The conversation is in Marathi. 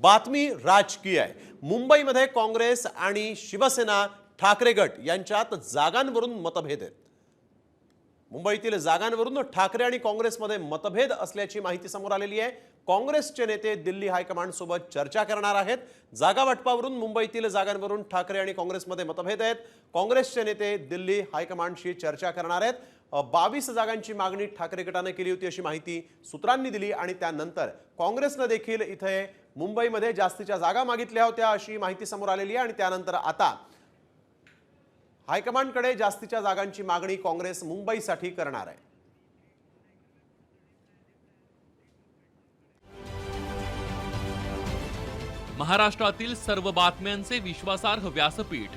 बातमी राजकीय आहे. मुंबईमध्ये काँग्रेस आणि शिवसेना ठाकरे गट यांच्यात जागांवरून मतभेद आहेत. मुंबईतील जागांवरून ठाकरे आणि काँग्रेसमध्ये मतभेद असल्याची माहिती समोर आलेली आहे. काँग्रेसचे नेते दिल्ली हायकमांड सोबत चर्चा करणार आहेत. जागा वाटपावरून मुंबईतील जागांवरून ठाकरे आणि काँग्रेसमध्ये मतभेद आहेत. काँग्रेसचे नेते दिल्ली हायकमांडशी चर्चा करणार आहेत. बावीस जागांची मागणी ठाकरे गटाने केली होती अशी माहिती सूत्रांनी दिली आणि त्यानंतर काँग्रेसनं देखील इथे मुंबईमध्ये जास्तीच्या जागा मागितल्या होत्या अशी माहिती समोर आलेली आहे आणि त्यानंतर आता हायकमांडकडे जास्तीच्या जागांची मागणी काँग्रेस मुंबईसाठी करणार आहे. महाराष्ट्रातील सर्व बातम्यांचे विश्वासार्ह व्यासपीठ